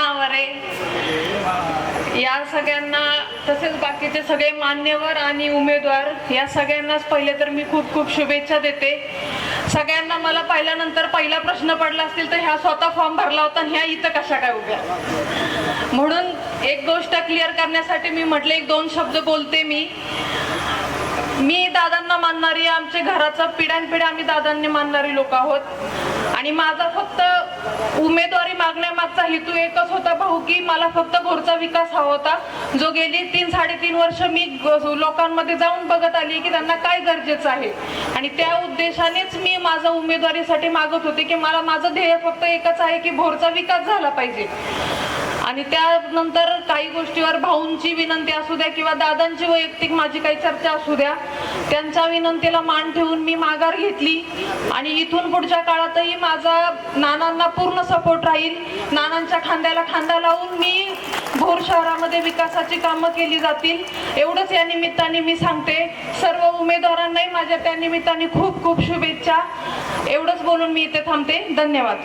नाना आहे या सगळ्यांना तसेच बाकीचे सगळे मान्यवर आणि उमेदवार या सगळ्यांनाच पहिले तर मी खूप खूप शुभेच्छा देते. सगळ्यांना मला पाहिल्यानंतर पहिला प्रश्न पडला असतील तर ह्या स्वतः फॉर्म भरला होता आणि ह्या इथं कशा काय उभ्या? म्हणून एक गोष्ट क्लिअर करण्यासाठी मी म्हटले एक दोन शब्द बोलते मी. मी दादांना मानणारी आमच्या घराचा पिढ्यानपिढ्या आम्ही दादांनी मानणारी लोक आहोत. आणि माझा फक्त उमेदवारी मागण्यामागचा हेतू एकच होता भाऊ की मला फक्त भोरचा विकास हवा होता. जो गेली तीन साडेतीन वर्ष मी लोकांमध्ये जाऊन बघत आली की त्यांना काय गरजेचं आहे. आणि त्या उद्देशानेच मी माझा उमेदवारीसाठी मागत होते की मला माझं ध्येय फक्त एकच आहे की भोरचा विकास झाला पाहिजे. आणि त्यानंतर काही गोष्टीवर भाऊंची विनंती असू द्या किंवा दादांची वैयक्तिक माझी काही चर्चा असू द्या त्यांच्या विनंतीला मान ठेवून मी माघार घेतली. आणि इथून पुढच्या काळातही माझा नानांना पूर्ण सपोर्ट राहील. नानांच्या खांद्याला खांदा लावून मी भोर शहरामध्ये विकासाची कामं केली जातील. एवढंच या निमित्ताने मी सांगते सर्व उमेदवारांनाही माझ्या त्या निमित्ताने खूप खूप शुभेच्छा. एवढंच बोलून मी इथे थांबते. धन्यवाद.